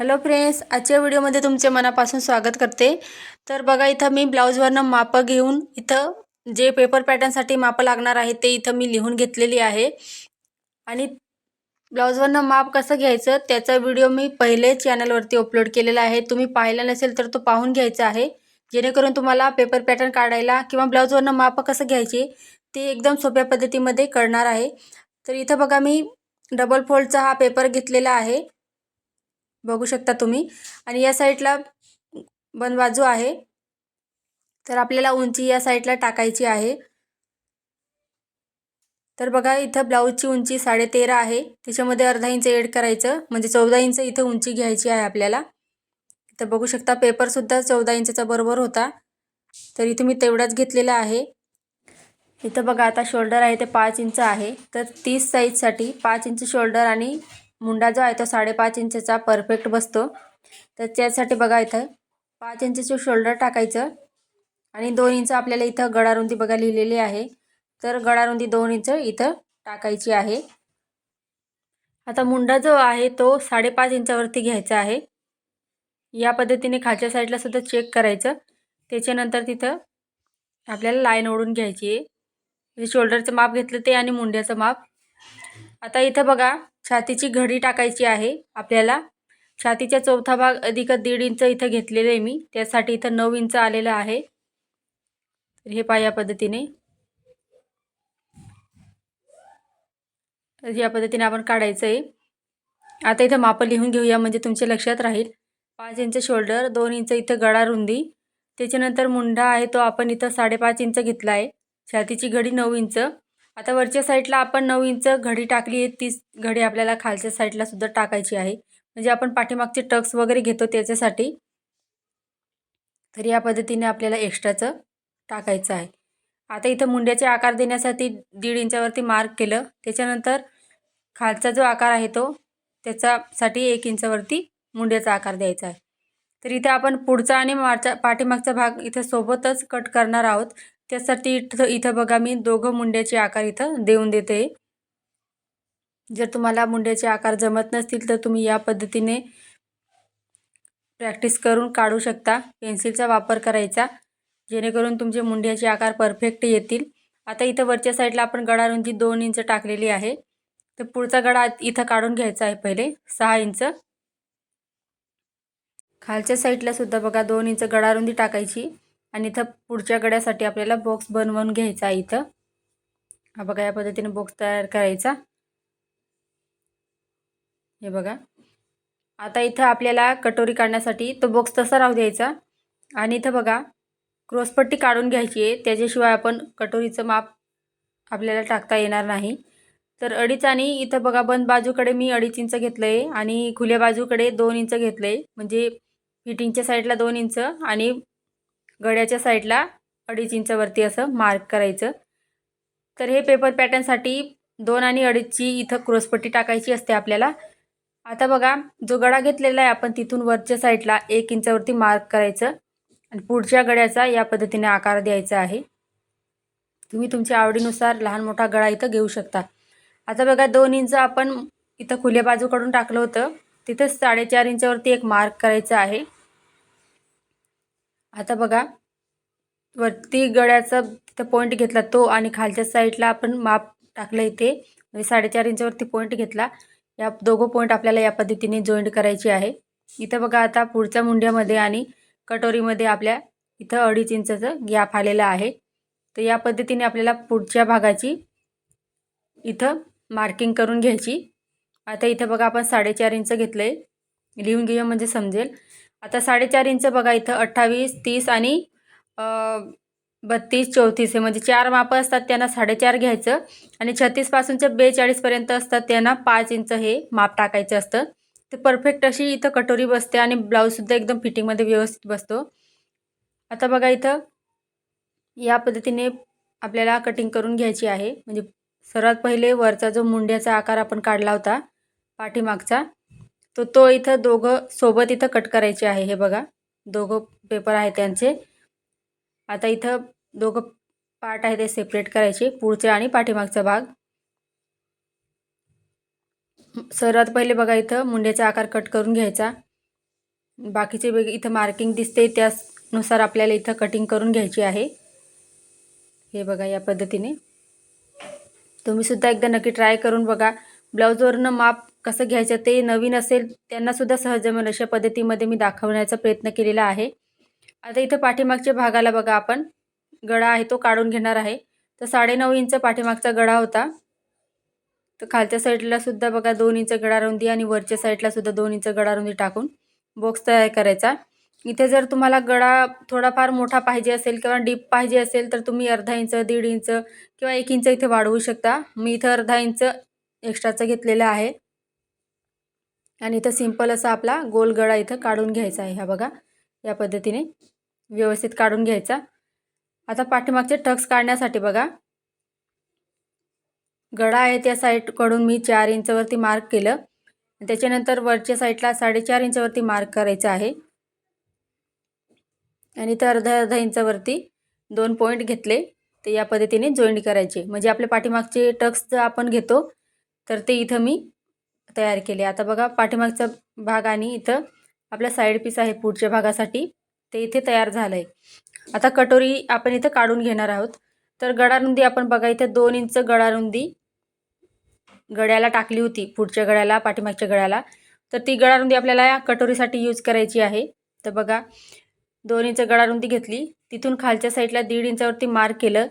Hello friends आजच्या व्हिडिओमध्ये तुमचे मनापासून स्वागत करते. तर बघा इथं मी ब्लाऊजवरनं मापं घेऊन इथं जे पेपर पॅटर्नसाठी मापं लागणार आहे ते इथं मी लिहून घेतलेली आहे. आणि ब्लाऊजवरनं माप कसं घ्यायचं त्याचा व्हिडिओ मी पहिले चॅनलवरती अपलोड केलेला आहे. तुम्ही पाहिला नसेल तर तो पाहून घ्यायचा आहे. जेणेकरून तुम्हाला पेपर पॅटर्न काढायला किंवा ब्लाऊजवरनं मापं कसं घ्यायचे ते एकदम सोप्या पद्धतीमध्ये कळणार आहे. तर इथं बघा मी डबल फोल्डचा हा पेपर घेतलेला आहे. बघू शकता तुम्ही. आणि या साईडला बनबाजू बाजू आहे. तर आपल्याला उंची या साईडला टाकायची आहे. तर बघा इथं ब्लाऊजची उंची साडे तेरा आहे. त्याच्यामध्ये अर्धा इंच एड करायचं म्हणजे चौदा इंच इथं उंची घ्यायची आहे आपल्याला. इथं बघू शकता पेपरसुद्धा चौदा इंचचा बरोबर होता. तर इथं मी तेवढाच घेतलेला आहे. इथं बघा आता शोल्डर आहे ते पाच इंच आहे. तर तीस साईजसाठी पाच इंच शोल्डर आणि मुंडा जो आहे तो साडेपाच इंचचा परफेक्ट बसतो. तर त्यासाठी बघा इथं पाच इंचचं शोल्डर टाकायचं आणि दोन इंच आपल्याला इथं गळारुंदी बघा लिहिलेली आहे. तर गळारुंदी दोन इंच इथं टाकायची आहे. आता मुंडा जो आहे तो साडेपाच इंचावरती घ्यायचा आहे. या पद्धतीने खालच्या साईडला सुद्धा चेक करायचं. त्याच्यानंतर तिथं आपल्याला लाईन ओढून घ्यायची आहे. म्हणजे शोल्डरचं माप घेतलं ते आणि मुंड्याचं माप. आता इथं बघा छातीची घडी टाकायची आहे आपल्याला. छातीचा चौथा भाग अधिक दीड इंच इथं घेतलेलं आहे मी. त्यासाठी इथं नऊ इंच आलेलं आहे. तर हे पाय या पद्धतीने या पद्धतीने आपण काढायचं आहे. आता इथं मापं लिहून घेऊया म्हणजे तुमच्या लक्षात राहील. पाच इंच शोल्डर दोन इंच इथं गळा रुंदी. त्याच्यानंतर मुंडा आहे तो आपण इथं साडेपाच इंच घेतला आहे. छातीची घडी नऊ इंच. आता वरच्या साईडला आपण नऊ इंच घडी टाकली आहे. तीच घडी आपल्याला खालच्या साईडला सुद्धा टाकायची आहे. म्हणजे आपण पाठीमागचे टक्स वगैरे घेतो त्याच्यासाठी. तर या पद्धतीने आपल्याला एक्स्ट्राचं टाकायचं आहे. आता इथं मुंड्याचे आकार देण्यासाठी दीड इंचावरती मार्क केलं. त्याच्यानंतर खालचा जो आकार आहे तो त्याच्यासाठी एक इंचावरती मुंड्याचा आकार द्यायचा आहे. तर इथे आपण पुढचा आणि मागचा पाठीमागचा भाग इथं सोबतच कट करणार आहोत. त्यासाठी इथं इथं बघा मी दोघं मुंड्याचे आकार इथं देऊन देते. जर तुम्हाला मुंड्याचे आकार जमत नसतील तर तुम्ही या पद्धतीने प्रॅक्टिस करून काढू शकता. पेन्सिलचा वापर करायचा. जेणेकरून तुमचे मुंड्याचे आकार परफेक्ट येतील. आता इथं वरच्या साईडला आपण गडारुंदी दोन इंच टाकलेली आहे. तर पुढचा गडा इथं काढून घ्यायचा आहे पहिले सहा इंच. खालच्या साईडला सुद्धा बघा दोन इंच गडारुंदी टाकायची. आणि इथं पुढच्या गड्यासाठी आपल्याला बॉक्स बनवून घ्यायचा आहे इथं. हा बघा या पद्धतीने बॉक्स तयार करायचा. हे बघा. आता इथं आपल्याला कटोरी काढण्यासाठी तो बॉक्स तसा राहू द्यायचा. आणि इथं बघा क्रॉसपट्टी काढून घ्यायची आहे. त्याच्याशिवाय आपण कटोरीचं माप आपल्याला टाकता येणार नाही. तर अडीच आणि इथं बघा बंद बाजूकडे मी अडीच इंच घेतलं आहे आणि खुल्या बाजूकडे दोन इंच घेतलं आहे म्हणजे फिटिंगच्या साईडला दोन इंच आणि गड्याच्या साईडला अडीच इंचवरती असं मार्क करायचं. तर हे पेपर पॅटर्नसाठी दोन आणि अडीचची इथं क्रोसपट्टी टाकायची असते आपल्याला. आता बघा जो गडा घेतलेला आहे आपण तिथून वरच्या साईडला एक इंचावरती मार्क करायचं. आणि पुढच्या गड्याचा या पद्धतीने आकार द्यायचा आहे. तुम्ही तुमच्या आवडीनुसार लहान मोठा गळा इथं घेऊ शकता. आता बघा दोन इंच आपण इथं खुल्या बाजूकडून टाकलं होतं. तिथंच साडेचार इंचावरती एक मार्क करायचा आहे. आता बघा वरती गळ्याचा तिथं पॉईंट घेतला तो आणि खालच्या साईडला आपण माप टाकलं इथे. म्हणजे साडेचार इंचवरती पॉईंट घेतला. या दोघं पॉईंट आपल्याला या पद्धतीने जॉईंट करायची आहे. इथं बघा आता पुढच्या मुंड्यामध्ये आणि कटोरीमध्ये आपल्या इथं अडीच इंचाचं गॅप आलेला आहे. तर या पद्धतीने आपल्याला पुढच्या भागाची इथं मार्किंग करून घ्यायची. आता इथं बघा आपण साडेचार इंच घेतलं आहे लिहून घेऊया म्हणजे समजेल. आता साडेचार इंच बघा इथं अठ्ठावीस तीस आणि बत्तीस चौतीस हे म्हणजे चार मापं असतात त्यांना साडेचार घ्यायचं. आणि छत्तीसपासूनचं बेचाळीसपर्यंत असतात त्यांना पाच इंच हे माप टाकायचं असतं. ते परफेक्ट अशी इथं कटोरी बसते आणि ब्लाऊजसुद्धा एकदम फिटिंगमध्ये व्यवस्थित बसतो. आता बघा इथं या पद्धतीने आपल्याला कटिंग करून घ्यायची आहे. म्हणजे सर्वात पहिले वरचा जो मुंड्याचा आकार आपण काढला होता पाठीमागचा तो तो इथं दोघं सोबत इथं कट करायचे आहे हे बघा. दोघं पेपर आहे त्यांचे. आता इथं दोघं पार्ट आहे ते सेपरेट करायचे पुढचे आणि पाठीमागचा भाग. सर्वात पहिले बघा इथं मुंड्याचा आकार कट करून घ्यायचा. बाकीचे वेग इथं मार्किंग दिसते त्यानुसार आपल्याला इथं कटिंग करून घ्यायची आहे. हे बघा या पद्धतीने. तुम्हीसुद्धा एकदा नक्की ट्राय करून बघा. ब्लाऊजवरनं माप कसं घ्यायचं ते नवीन असेल त्यांनासुद्धा सहज जमेल अशा पद्धतीमध्ये मी दाखवण्याचा प्रयत्न केलेला आहे. आता इथं पाठीमागच्या भागाला बघा आपण. गळा आहे तो काढून घेणार आहे. तर साडेनऊ इंच पाठीमागचा गळा होता. तर खालच्या साईडला सुद्धा बघा दोन इंच गळा रुंदी आणि वरच्या साईडला सुद्धा दोन इंच गळा रुंदी टाकून बॉक्स तयार करायचा. इथे जर तुम्हाला गळा थोडाफार मोठा पाहिजे असेल किंवा डीप पाहिजे असेल तर तुम्ही अर्धा इंच दीड इंच किंवा एक इंच इथे वाढवू शकता. मी इथं अर्धा इंच एक्स्ट्राचं घेतलेलं आहे. आणि इथं सिंपल असा आपला गोल गळा इथं काढून घ्यायचा आहे. हा बघा या पद्धतीने व्यवस्थित काढून घ्यायचा. आता पाठीमागचे टक्स काढण्यासाठी बघा गळा आहे त्या साईडकडून मी चार इंचवरती मार्क केलं. त्याच्यानंतर वरच्या साईडला साडेचार इंचवरती मार्क करायचं आहे. आणि इथं अर्धा अर्धा इंचावरती दोन पॉईंट घेतले ते या पद्धतीने जॉईंट करायचे. म्हणजे आपल्या पाठीमागचे टक्स जर आपण घेतो तर ते इथं मी तयार केले. आता बघा पाठीमागचा भाग आणि इथं आपला साईड पीस आहे पुढच्या भागासाठी. ते इथे तयार झालं आहे आता कटोरी आपण इथं काढून घेणार आहोत. तर गडारुंदी आपण बघा इथं दोन इंच गडारुंदी गळ्याला टाकली होती पुढच्या गळ्याला पाठीमागच्या गळ्याला तर ती गळारुंदी आपल्याला या कटोरीसाठी यूज करायची आहे. तर बघा दोन इंच गळारुंदी घेतली. तिथून खालच्या साईडला दीड इंचावरती मार्क केलं.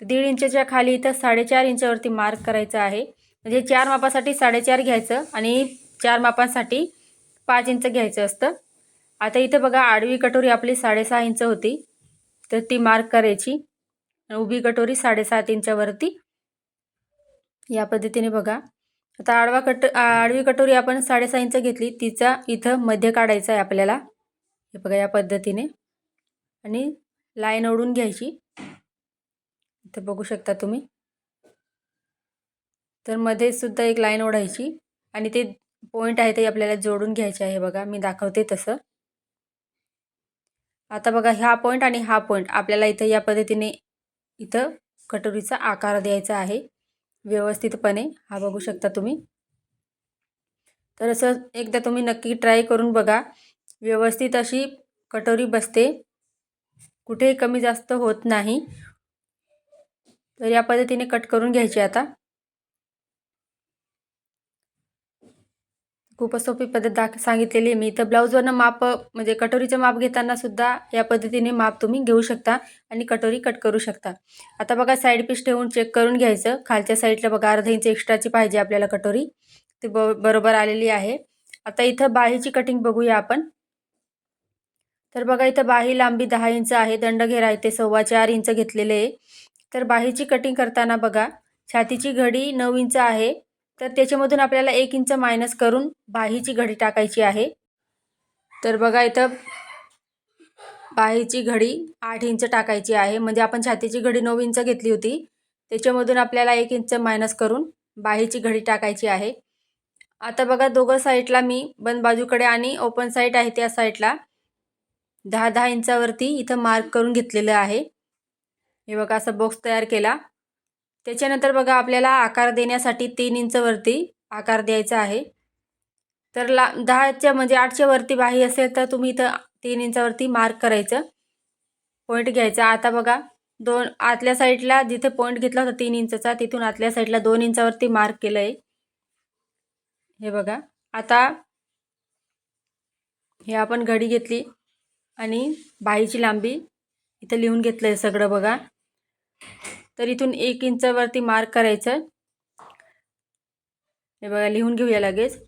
तर दीड इंचच्या खाली इथं साडेचार इंचावरती मार्क करायचं आहे. म्हणजे चार मापासाठी साडेचार घ्यायचं आणि चार मापांसाठी पाच इंच घ्यायचं असतं. आता इथं बघा आडवी कटोरी आपली साडेसहा इंच होती. तर ती मार्क करायची. उभी कटोरी साडेसात इंचावरती. या पद्धतीने बघा. आता आडवा कट आडवी कटोरी आपण साडेसहा इंच घेतली. तिचा इथं मध्य काढायचा आहे आपल्याला. हे बघा या पद्धतीने. आणि लाईन ओढून घ्यायची. इथं बघू शकता तुम्ही. तर मध्ये सुद्धा एक लाईन ओढायची आणि ते पॉईंट आहे ते आपल्याला जोडून घ्यायचे आहे बघा मी दाखवते तसं. आता बघा हा पॉईंट आणि हा पॉईंट आपल्याला इथं या पद्धतीने इथं कटोरीचा आकार द्यायचा आहे व्यवस्थितपणे. हा बघू शकता तुम्ही. तर असं एकदा तुम्ही नक्की ट्राय करून बघा व्यवस्थित अशी कटोरी बसते. कुठेही कमी जास्त होत नाही. तर या पद्धतीने कट करून घ्यायची आता. खूपच सोपी पद्धत दाख सांगितलेली आहे मी. तर ब्लाऊजवरनं माप म्हणजे कटोरीचं माप घेताना सुद्धा या पद्धतीने माप तुम्ही घेऊ शकता आणि कटोरी कट करू शकता. आता बघा साईड पीस ठेवून चेक करून घ्यायचं. खालच्या साईडला बघा अर्धा इंच एक्स्ट्राची पाहिजे आपल्याला कटोरी. ती ब बरोबर आलेली आहे. आता इथं बाहीची कटिंग बघूया आपण. तर बघा इथं बाही लांबी दहा इंच आहे. दंड घेरा इथे सव्वा चार इंच घेतलेले आहे. तर बाहीची कटिंग करताना बघा छातीची घडी नऊ इंच आहे. तर त्याच्यामधून आपल्याला एक इंच मायनस करून बाहीची घडी टाकायची आहे. तर बघा इथं बाहीची घडी आठ इंच टाकायची आहे. म्हणजे आपण छातीची घडी नऊ इंच घेतली होती. त्याच्यामधून आपल्याला एक इंच मायनस करून बाहीची घडी टाकायची आहे. आता बघा दोघं साईडला मी बंद बाजूकडे आणि ओपन साईड आहे त्या साईडला दहा दहा इंचावरती इथं मार्क करून घेतलेलं आहे. हे बघा असा बॉक्स तयार केला. त्याच्यानंतर बघा आपल्याला आकार देण्यासाठी तीन इंचवरती आकार द्यायचा आहे. तर ला दहाच्या म्हणजे आठच्या वरती बाही असेल तर तुम्ही इथं तीन इंचावरती मार्क करायचं. पॉईंट घ्यायचा. आता बघा दोन आतल्या साईडला जिथे पॉईंट घेतला होता तीन इंचचा तिथून आतल्या साईडला दोन इंचावरती मार्क केलं आहे हे बघा. आता हे आपण घडी घेतली आणि बाहीची लांबी इथं लिहून घेतलं आहे सगळं बघा. तर इथून एक इंचावरती मार्क करायचं हे बघा लिहून घेऊया लगेच.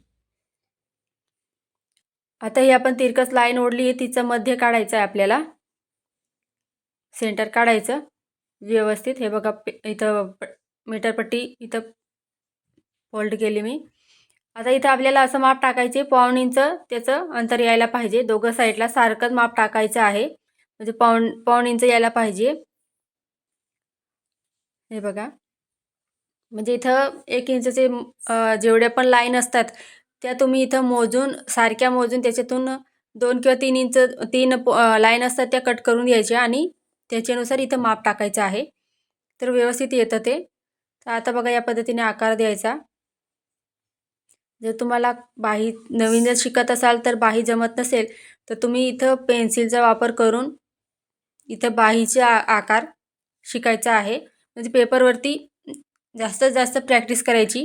आता ही आपण तिरकस लाईन ओढली आहे तिचं मध्य काढायचं आहे आपल्याला. सेंटर काढायचं व्यवस्थित. हे बघा इथं मीटरपट्टी इथं फोल्ड केली मी. आता इथं आपल्याला असं माप टाकायचे पाऊण इंच त्याचं अंतर यायला पाहिजे. दोघं साईडला सारखंच माप टाकायचं आहे. म्हणजे पाऊण पाऊण इंच यायला पाहिजे. हे बघा. म्हणजे इथं एक इंचचे जेवढे पण लाईन असतात त्या तुम्ही इथं मोजून सारख्या मोजून त्याच्यातून दोन किंवा तीन इंच तीन लाईन असतात त्या कट करून घ्यायच्या आणि त्याच्यानुसार इथं माप टाकायचं आहे. तर व्यवस्थित येतं ते. तर आता बघा या पद्धतीने आकार द्यायचा. जर तुम्हाला बाही नवीन जर शिकत असाल तर बाही जमत नसेल तर तुम्ही इथं पेन्सिलचा वापर करून इथं बाहीचे आकार शिकायचा आहे. म्हणजे पेपरवरती जास्तीत जास्त प्रॅक्टिस करायची.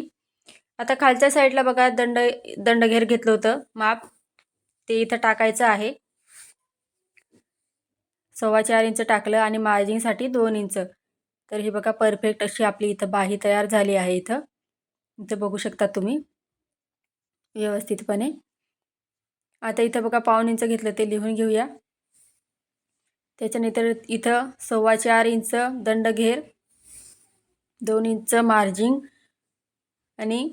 आता खालच्या साईडला बघा दंड दंडघेर घेतलं होतं. माप ते इथं टाकायचं आहे. सव्वा चार इंच टाकलं आणि मार्जिंगसाठी दोन इंच. तर हे बघा परफेक्ट अशी आपली इथं बाही तयार झाली आहे इथं. इथं बघू शकता तुम्ही. व्यवस्थितपणे. आता इथं बघा पाऊन इंच घेतलं ते लिहून घेऊया. त्याच्यानंतर इथं सव्वा चार इंच दंडघेर दोन इंच मार्जिंग आणि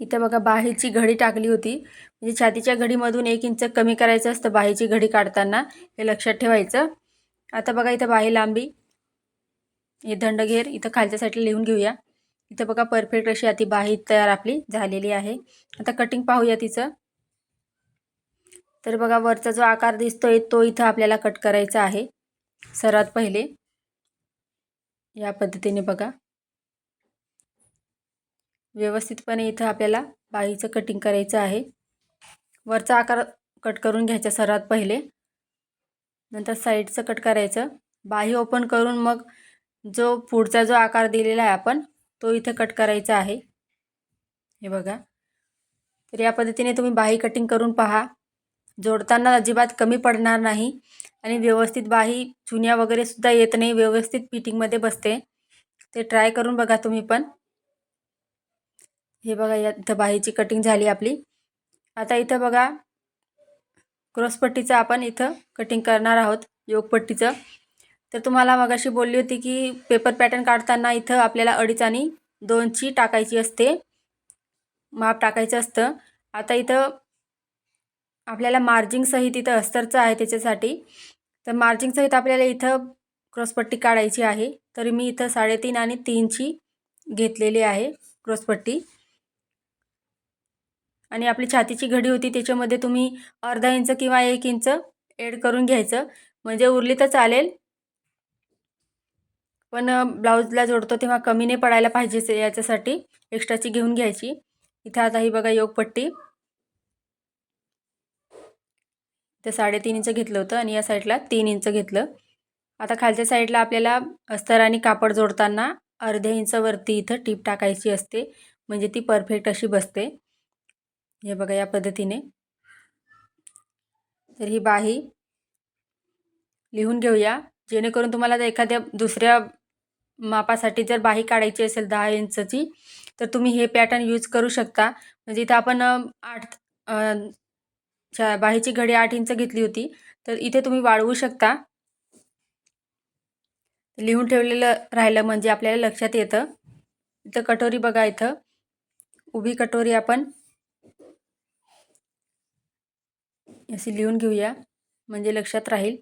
इथं बघा बाहीची घडी टाकली होती. म्हणजे छातीच्या घडीमधून एक इंच कमी करायचं असतं बाहीची घडी काढताना हे लक्षात ठेवायचं. आता बघा इथं बाही लांबी. हे दंडघेर इथं खालच्या साईडला लिहून घेऊया. इथं बघा परफेक्ट अशी आती बाही तयार आपली झालेली आहे. आता कटिंग पाहूया तिचं. तर बघा वरचा जो आकार दिसतोय तो इथं आपल्याला कट करायचा आहे. सर्वात पहिले. या पद्धतीने बघा. व्यवस्थितपणे इथं आपल्याला बाहीचं कटिंग करायचं आहे. वरचा आकार कट करून घ्यायचा सर्वात पहिले. नंतर साईडचं कट करायचं. बाही ओपन करून मग जो पुढचा जो आकार दिलेला आहे आपण तो इथं कट करायचा आहे. हे बघा. तर या पद्धतीने तुम्ही बाही कटिंग करून पहा. जोडताना अजिबात कमी पडणार नाही. आणि व्यवस्थित बाही चुन्या वगैरे सुद्धा येत नाही. व्यवस्थित फिटिंगमध्ये बसते. ते ट्राय करून बघा तुम्ही पण. हे बघा या इथं बाहीची कटिंग झाली आपली. आता इथं बघा क्रॉसपट्टीचं आपण इथं कटिंग करणार आहोत योगपट्टीचं तर तुम्हाला मगाशी बोलली होती की पेपर पॅटर्न काढताना इथं आपल्याला अडीच आणि दोनची टाकायची असते. माप टाकायचं असतं. आता इथं आपल्याला मार्जिंगसहित इथं अस्तरचं आहे त्याच्यासाठी. तर मार्जिंगसहित आपल्याला इथं क्रॉसपट्टी काढायची आहे. तर मी इथं साडेतीन आणि तीनची घेतलेली आहे क्रॉसपट्टी आणि आपली छातीची घडी होती त्याच्यामध्ये तुम्ही अर्धा इंच किंवा एक इंच एड करून घ्यायचं. म्हणजे उरली तर चालेल. पण ब्लाऊजला जोडतो तेव्हा कमी नाही पडायला पाहिजे याच्यासाठी. एक्स्ट्राची घेऊन घ्यायची. इथं आता ही बघा योगपट्टी. ते साडेतीन इंच घेतलं होतं आणि या साईडला तीन इंच घेतलं. आता खालच्या साईडला आपल्याला अस्तर आणि कापड जोडताना अर्ध्या इंचवरती इथं टीप टाकायची असते. म्हणजे ती परफेक्ट अशी बसते. हे बघा या पद्धतीने. तर ही बाही लिहून घेऊया. जेणेकरून तुम्हाला जर एखाद्या दुसऱ्या मापासाठी जर बाही काढायची असेल दहा इंचची तर तुम्ही हे पॅटर्न यूज करू शकता. म्हणजे इथं आपण आठ छा बाहीची घडी आठ इंच घेतली होती तर इथे तुम्ही वाढवू शकता. लिहून ठेवलेलं राहिलं म्हणजे आपल्याला लक्षात येतं. इथं कटोरी बघा इथं. उभी कटोरी आपण. अशी लिहून घेऊया म्हणजे लक्षात राहील.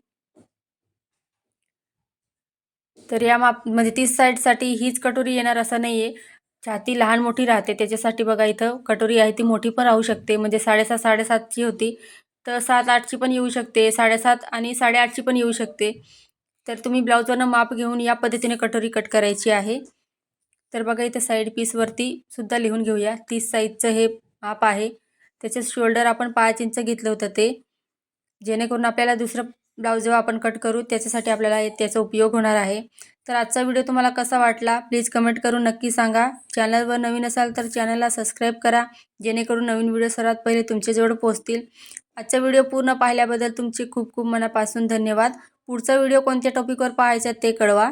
तर या माप म्हणजे तीस साईडसाठी हीच कटोरी येणार असं नाही आहे छाती लहान मोठी राहते. त्याच्यासाठी बघा इथं कटोरी आहे ती मोठी पण राहू शकते. म्हणजे साडेसात साडेसातची होती. तर सात आठची पण येऊ शकते. साडेसात आणि साडेआठची पण येऊ शकते. तर तुम्ही ब्लाऊजवरनं माप घेऊन या पद्धतीने कटोरी कट करायची आहे. तर बघा इथं साईड पीसवरती सुद्धा लिहून घेऊया. तीस साईजचं हे माप आहे. त्याचे शोल्डर आपण पाच इंच घेतलं होतं ते. जेणेकरून आपल्याला दुसरं ब्लाऊज जेव्हा आपण कट करू त्याच्यासाठी आपल्याला त्याचा उपयोग होणार आहे. तर आजचा व्हिडिओ तुम्हाला कसा वाटला प्लीज कमेंट करून नक्की सांगा. चॅनलवर नवीन असाल तर चॅनलला सबस्क्राईब करा जेणेकरून नवीन व्हिडिओ सर्वात पहिले तुमच्याजवळ पोहोचतील. आजचा व्हिडिओ पूर्ण पाहिल्याबद्दल तुमचे खूप खूप मनापासून धन्यवाद. पुढचा व्हिडिओ कोणत्या टॉपिकवर पाहायचा ते कळवा.